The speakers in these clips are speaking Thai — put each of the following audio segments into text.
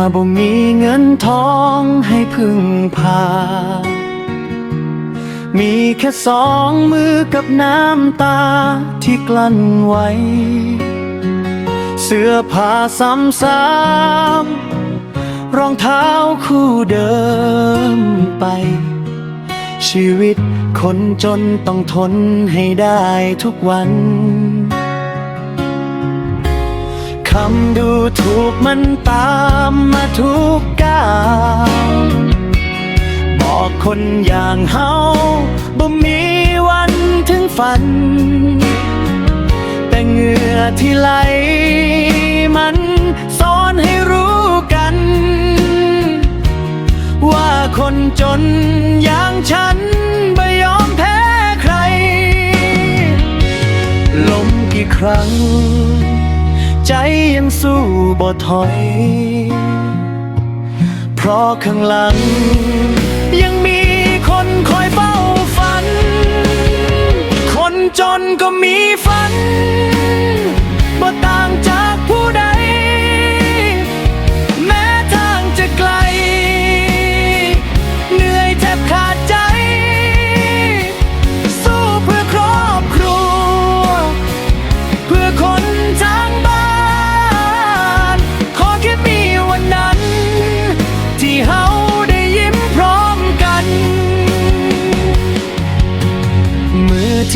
าบ่มีเงินทองให้พึ่งพา มีแค่สองมือกับน้ำตาที่กลั้นไว้ เสื้อผ้าซ้ำๆรองเท้าคู่เดิมไป ชีวิตคนจนต้องทนให้ได้ทุกวันำดูถูกมันตามมาทุกก้าวบอกคนอย่างเฮาบ่มีวันถึงฝัน แต่เหงื่อที่ไหลมันสอนให้รู้กัน ว่าคนจนอย่างฉันไม่ยอมแพ้ใคร ล้มกี่ครั้ง ใจยังสู้บ่ถอย เพราะข้างหลังยัง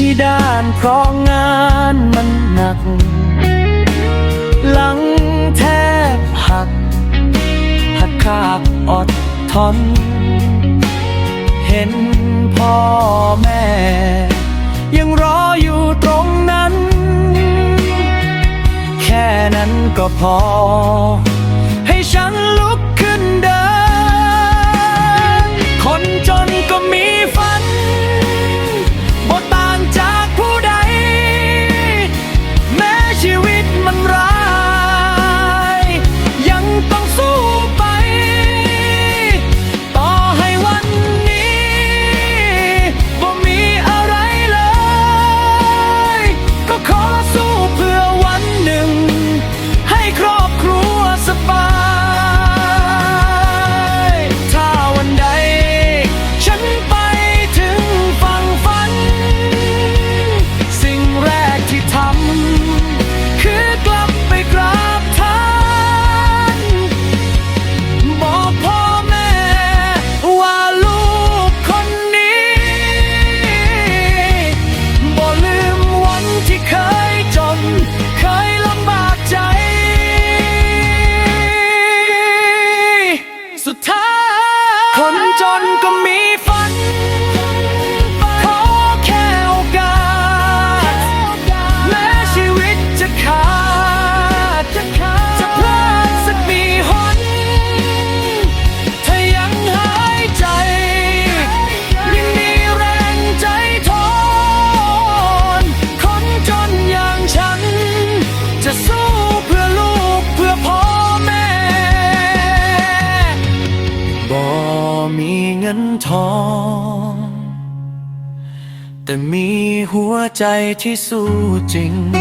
ที่ด้านเพราะงานมันหนัก หลังแทบหัก หักคาบอดทน เห็นพ่อแม่ ยังรออยู่ตรงนั้น แค่นั้นก็พอ ท้ายคนจนก็มีฝัน มีเงินทอง แต่มีหัวใจที่สู้จริง